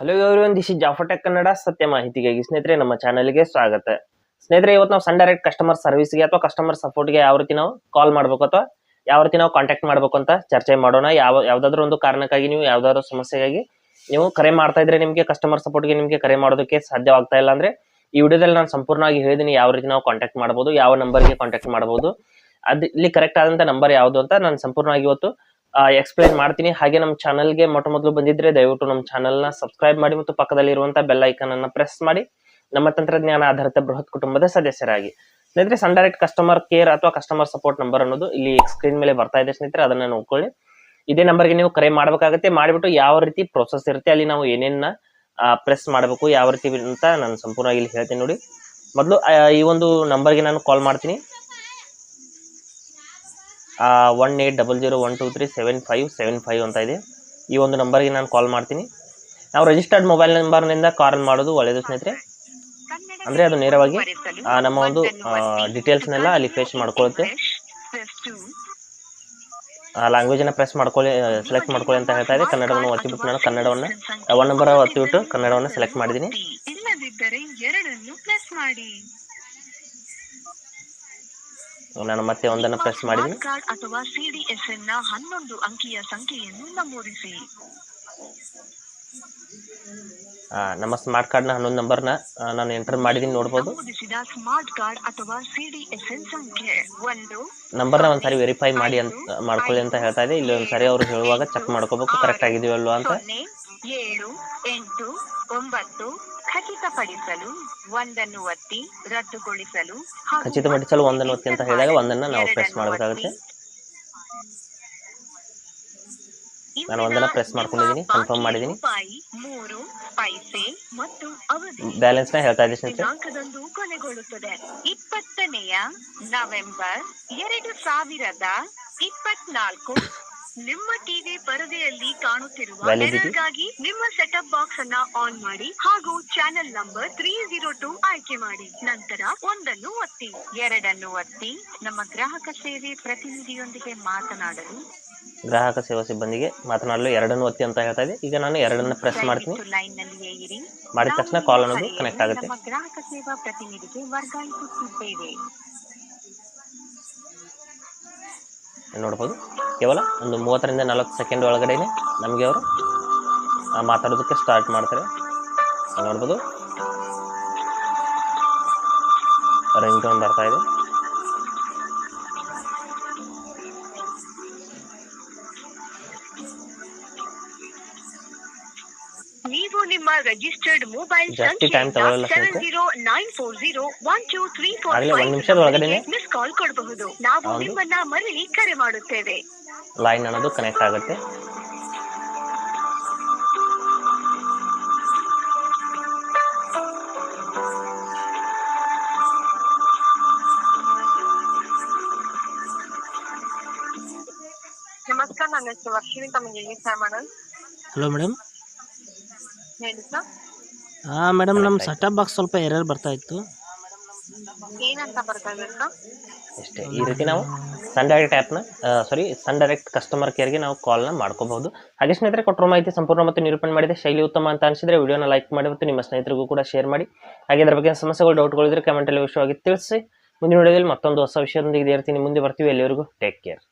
Hello everyone this is ಜಾಫಟೆಕ್ Kannada ಸತ್ಯ ಮಾಹಿತಿಗಾಗಿ ಸ್ನೇಹಿತರೆ, ನಮ್ಮ ಚಾನಲ್ಗೆ ಸ್ವಾಗತ. ಸ್ನೇಹಿತರೆ, ಇವತ್ತು ನಾವು ಸನ್ ಡೈರೆಕ್ಟ್ ಕಸ್ಟಮರ್ ಸರ್ವಿಸ್ಗೆ ಅಥವಾ ಕಸ್ಟಮರ್ ಸಪೋರ್ಟ್ಗೆ ಯಾವ ರೀತಿ ನಾವು ಕಾಲ್ ಮಾಡಬೇಕು ಅಥವಾ ಯಾವ ರೀತಿ ನಾವು ಕಾಂಟ್ಯಾಕ್ಟ್ ಮಾಡಬೇಕು ಅಂತ ಚರ್ಚೆ ಮಾಡೋಣ. ಯಾವ, ಯಾವ್ದಾದ್ರು ಒಂದು ಕಾರಣಕ್ಕಾಗಿ ನೀವು ಯಾವ್ದಾದ್ರು ಸಮಸ್ಯೆಗಾಗಿ ನೀವು ಕರೆ ಮಾಡ್ತಾ ಇದ್ರೆ ನಿಮಗೆ ಕಸ್ಟಮರ್ ಸಪೋರ್ಟ್ಗೆ ನಿಮಗೆ ಕರೆ ಮಾಡೋದಕ್ಕೆ ಸಾಧ್ಯವಾಗ್ತಾ ಇಲ್ಲ ಅಂದ್ರೆ ಈ ವಿಡಿಯೋದಲ್ಲಿ ನಾನು ಸಂಪೂರ್ಣವಾಗಿ ಹೇಳಿದೀನಿ ಯಾವ ರೀತಿ ನಾವು ಕಾಂಟ್ಯಾಕ್ಟ್ ಮಾಡಬಹುದು ಯಾವ ನಂಬರ್ಗೆ ಕಾಂಟ್ಯಾಕ್ಟ್ ಮಾಡಬಹುದು ಅದ್ ಇಲ್ಲಿ ಕರೆಕ್ಟ್ ಆದಂತ ನಂಬರ್ ಯಾವುದು ಅಂತ ನಾನು ಸಂಪೂರ್ಣವಾಗಿ ಇವತ್ತು ಎಕ್ಸ್ಪ್ಲೈನ್ ಮಾಡ್ತೀನಿ. ಹಾಗೆ ನಮ್ಮ ಚಾನಲ್ಗೆ ಮೊಟ್ಟ ಮೊದಲು ಬಂದಿದ್ರೆ ದಯವಿಟ್ಟು ನಮ್ಮ ಚಾನಲ್ನ ಸಬ್ಸ್ಕ್ರೈಬ್ ಮಾಡಿ ಮತ್ತು ಪಕ್ಕದಲ್ಲಿರುವಂತಹ ಬೆಲ್ ಐಕನ್ ಅನ್ನ ಪ್ರೆಸ್ ಮಾಡಿ. ನಮ್ಮ ತಂತ್ರಜ್ಞಾನ ಆಧಾರಿತ ಬೃಹತ್ ಕುಟುಂಬದ ಸದಸ್ಯರಾಗಿ. ಸ್ನೇಹಿತರೆ ಸನ್ ಡೈರೆಕ್ಟ್ ಕಸ್ಟಮರ್ ಕೇರ್ ಅಥವಾ ಕಸ್ಟಮರ್ ಸಪೋರ್ಟ್ ನಂಬರ್ ಅನ್ನೋದು ಇಲ್ಲಿ ಸ್ಕ್ರೀನ್ ಮೇಲೆ ಬರ್ತಾ ಇದೆ ಸ್ನೇಹಿತರೆ, ಅದನ್ನ ನೋಡ್ಕೊಳ್ಳಿ. ಇದೇ ನಂಬರ್ಗೆ ನೀವು ಕರೆ ಮಾಡಬೇಕಾಗುತ್ತೆ. ಮಾಡಿಬಿಟ್ಟು ಯಾವ ರೀತಿ ಪ್ರೊಸೆಸ್ ಇರುತ್ತೆ, ಅಲ್ಲಿ ನಾವು ಏನೇನ ಪ್ರೆಸ್ ಮಾಡಬೇಕು, ಯಾವ ರೀತಿ ಅಂತ ನಾನು ಸಂಪೂರ್ಣವಾಗಿ ಇಲ್ಲಿ ಹೇಳ್ತೀನಿ ನೋಡಿ. ಮೊದಲು ಈ ಒಂದು ನಂಬರ್ಗೆ ನಾನು ಕಾಲ್ ಮಾಡ್ತೀನಿ. One eight double zero one two three seven five seven five ಅಂತ ಇದೆ. ಈ ಒಂದು ನಂಬರ್ಗೆ ನಾನು ಕಾಲ್ ಮಾಡ್ತೀನಿ. ನಾವು ರಿಜಿಸ್ಟರ್ಡ್ ಮೊಬೈಲ್ ನಂಬರ್ನಿಂದ ಕಾಲ್ ಮಾಡೋದು ಒಳ್ಳೆಯದು ಸ್ನೇಹಿತರೆ. ಅಂದರೆ ಅದು ನೇರವಾಗಿ ನಮ್ಮ ಒಂದು ಡೀಟೇಲ್ಸ್ನೆಲ್ಲ ಅಲ್ಲಿ ಫೇಸ್ ಮಾಡ್ಕೊಳ್ಳುತ್ತೆ. ಲ್ಯಾಂಗ್ವೇಜನ್ನು ಪ್ರೆಸ್ ಮಾಡ್ಕೊಳ್ಳಿ ಸೆಲೆಕ್ಟ್ ಮಾಡ್ಕೊಳ್ಳಿ ಅಂತ ಹೇಳ್ತಾ ಇದೆ. ಕನ್ನಡವನ್ನು ಒತ್ತಿಬಿಟ್ಟು ನಾನು ಕನ್ನಡವನ್ನು ಒನ್ ನಂಬರ್ ಒತ್ತಿಬಿಟ್ಟು ಕನ್ನಡವನ್ನು ಸೆಲೆಕ್ಟ್ ಮಾಡಿದ್ದೀನಿ. ನಾನು ಮತ್ತೆ ಒಂದನ್ನು ಪ್ರೆಸ್ ಮಾಡಿದ್ದೀನಿ ಕಾರ್ಡ್ ಅಥವಾ ಸಿಡಿಎಸ್ಎನ್ನ ಹನ್ನೊಂದು ಅಂಕಿಯ ಸಂಖ್ಯೆಯನ್ನು ನಮೂದಿಸಿ. ನಮ್ಮ ಸ್ಮಾರ್ಟ್ ಕಾರ್ಡ್ನ ಹನ್ನೊಂದು ನಂಬರ್ನ ನಾನು ಎಂಟರ್ ಮಾಡಿದ್ದೀನಿ ನೋಡ್ಬೋದು. ಸ್ಮಾರ್ಟ್ ಕಾರ್ಡ್ ಅಥವಾ ಸಿಡಿಎಸ್ಎನ್ ಸಂಖ್ಯೆ ಒಂದು ನಂಬರ್ನ ಒಂದ್ಸರಿ ವೆರಿಫೈ ಮಾಡಿ ಅಂತ ಮಾಡ್ಕೊಳ್ಳಿ ಅಂತ ಹೇಳ್ತಾ ಇದೆ. ಇಲ್ಲಿ ಒಂದ್ಸರಿ ಅವರು ಹೇಳುವಾಗ ಚೆಕ್ ಮಾಡ್ಕೋಬೇಕು ಕರೆಕ್ಟ್ ಆಗಿದೆಯೋ ಅಲ್ವಾ ಅಂತ. ಏಳು ಎಂಟು ಒಂಬತ್ತು ಖಚಿತಪಡಿಸಲು ಒಂದನ್ನು ಒತ್ತಿ ರದ್ದುಗೊಳಿಸಲು ಖಚಿತಪಡಿಸಲು ಒಂದನ್ನು ಒತ್ತಿ ಅಂತ ಹೇಳಿದಾಗ ಒಂದನ್ನ ನಾವು ಪ್ರೆಸ್ ಮಾಡಬೇಕಾಗುತ್ತೆ. ನಾನು ಒಂದನ್ನ ಪ್ರೆಸ್ ಮಾಡ್ಕೊಂಡಿದ್ದೀನಿ ಕನ್ಫರ್ಮ್ ಮಾಡಿದ್ದೀನಿ. ರೂಪಾಯಿ ಮೂರು ಪೈಸೆ ಮತ್ತು ಅವಧಿ ಬ್ಯಾಲೆನ್ಸ್ನ ಹೇಳ್ತಾ ಇದ್ದೀನಿ ದಿನಾಂಕದಂದು ಕೊನೆಗೊಳ್ಳುತ್ತದೆ. ಇಪ್ಪತ್ತನೆಯ ನವೆಂಬರ್ ಎರಡು ಸಾವಿರದ ಇಪ್ಪತ್ನಾಲ್ಕು ನಿಮ್ಮ ಟಿವಿ ಪರದೆಯಲ್ಲಿ ಕಾಣುತ್ತಿರುವ ಎರರ್ಗಾಗಿ ನಿಮ್ಮ ಸೆಟಪ್ ಬಾಕ್ಸ್ ಅನ್ನ ಆನ್ ಮಾಡಿ ಹಾಗೂ channel number three zero two ಆಯ್ಕೆ ಮಾಡಿ. ನಂತರ ಒಂದನ್ನು ಒತ್ತಿ. ಎರಡನ್ನು ಒತ್ತಿ. ನಮ್ಮ ಗ್ರಾಹಕ ಸೇವೆ ಪ್ರತಿನಿಧಿಯೊಂದಿಗೆ ಮಾತನಾಡಲು. ಗ್ರಾಹಕ ಸೇವಾ ಸಿಬ್ಬಂದಿಗೆ ಮಾತನಾಡಲು ಎರಡನ್ನು ಒತ್ತಿ ಅಂತ ಹೇಳ್ತಾ ಇದೆ ಈಗ ನಾನು ಎರಡನ್ನು ಪ್ರೆಸ್ ಮಾಡ್ತೀನಿ. ಇರಿ. ಮಾಡಿದ ತಕ್ಷಣ ಕಾಲ್ ಅನ್ನೋದು ಕನೆಕ್ಟ್ ಆಗುತ್ತೆ. ನಮ್ಮ ಗ್ರಾಹಕ ಸೇವಾ ಪ್ರತಿನಿಧಿಗೆ ವರ್ಗಾಯಿಸುತ್ತಿದ್ದೇವೆ. ನೋಡ್ಬೋದು. ಕೇವಲ ಒಂದು ಮೂವತ್ತರಿಂದ ನಲವತ್ತು ಸೆಕೆಂಡ್ ಒಳಗಡೆನೆ ನಮಗೆ ಅವರು ಮಾತಾಡೋದಕ್ಕೆ ಸ್ಟಾರ್ಟ್ ಮಾಡ್ತಾರೆ. ನೋಡ್ಬೋದು. ರಿಂಗ್ ಟೋನ್ ಬರ್ತಾ ಇದೆ. ನೀವು ನಿಮ್ಮ ರಿಜಿಸ್ಟರ್ಡ್ ಮೊಬೈಲ್ ಸಂಖ್ಯೆ seven. Zero nine four zero one two three four miss call ಕೊಡಬಹುದು. ನಾವು. ನಿಮ್ಮನ್ನ ಮರಳಿ ಕರೆ ಮಾಡುತ್ತೇವೆ. ಲೈನ್ ಅನ್ನೋದು ಕನೆಕ್ಟ್ ಆಗುತ್ತೆ. ನಮಸ್ಕಾರ ನನ್ನ ಹೆಸರು ವರ್ಷಿಣಿ ತಮಗೆ ಹೇಳಿ ಸರ್ ಮೇಡಮ್ ಹಲೋ ಮೇಡಮ್ ಹೇಳಿ ಸರ್ ಹಾಂ ಮೇಡಮ್ ನಮ್ಮ ಸೆಟಪ್ ಬಾಕ್ಸ್ ಸ್ವಲ್ಪ ಎರರ್ ಬರ್ತಾ ಇತ್ತು. ಏನಂತ ಬರ್ತಾ ಇದೆ ಸರ್ ಅಷ್ಟೇ ಈ ರೀತಿ ನಾವು ಸನ್ ಡೈರೆಕ್ಟ್ ಆ್ಯಪ್ನ ಸಾರಿ ಸನ್ ಡೈರೆಕ್ಟ್ ಕಸ್ಟಮರ್ ಕೇರ್ಗೆ ನಾವು ಕಾಲ್ನ ಮಾಡ್ಕೋಬಹುದು. ಹಾಗೆ ಸ್ನೇಹಿತರೆ ಕೊಟ್ಟರು ಮಾಹಿತಿ ಸಂಪೂರ್ಣ ಮತ್ತು ನಿರೂಪಣೆ ಮಾಡಿದೆ. ಶೈಲಿ ಉತ್ತಮ ಅಂತ ಅನಿಸಿದ್ರೆ ವಿಡಿಯೋನ ಲೈಕ್ ಮಾಡಿ ಮತ್ತು ನಿಮ್ಮ ಸ್ನೇಹಿತರಿಗೂ ಕೂಡ ಶೇರ್ ಮಾಡಿ. ಹಾಗೆ ಅದರ ಬಗ್ಗೆ ಸಮಸ್ಯೆಗಳು ಡೌಟ್ಗಳಿದ್ರೆ ಕಮೆಂಟಲ್ಲಿ ವಿಷಯವಾಗಿ ತಿಳಿಸಿ. ಮುಂದಿನ ವಿಡಿಯೋದಲ್ಲಿ ಮತ್ತೊಂದು ಹೊಸ ವಿಷಯದೊಂದಿಗೆ ಇದೇ ಇರ್ತೀನಿ ಮುಂದೆ ಬರ್ತೀವಿ. ಎಲ್ಲಿವರೆಗೂ ಟೇಕ್ ಕೇರ್